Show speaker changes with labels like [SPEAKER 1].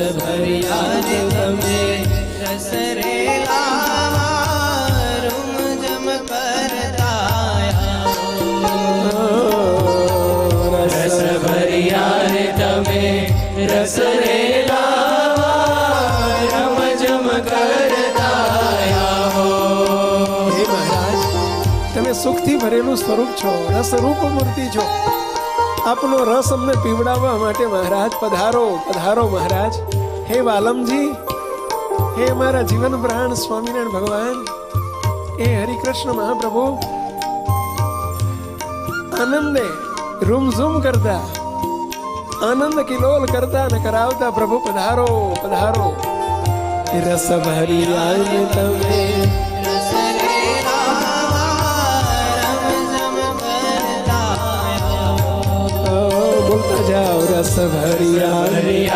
[SPEAKER 1] ભર્યા રે તમે કરતા તમે રસ રેલા
[SPEAKER 2] સુખથી ભરેલું સ્વરૂપ છો રસરૂપ મૂર્તિ છો. આપનો રસ અમને પીવડાવવા માટે મહારાજ, પધારો પધારો મહારાજ. હે વાલમજી, હે મારા જીવન પ્રાણ સ્વામિનારાયણ ભગવાન. હે હરિકૃષ્ણ મહાપ્રભુ. આનંદે રૂમઝૂમ કરતા, આનંદ કિલોલ કરતા ને કરાવતા પ્રભુ પધારો પધારો. રસ ભરી આવીને તમે
[SPEAKER 1] કરતા
[SPEAKER 2] બોલતા જાઓ રસ ભરી આવી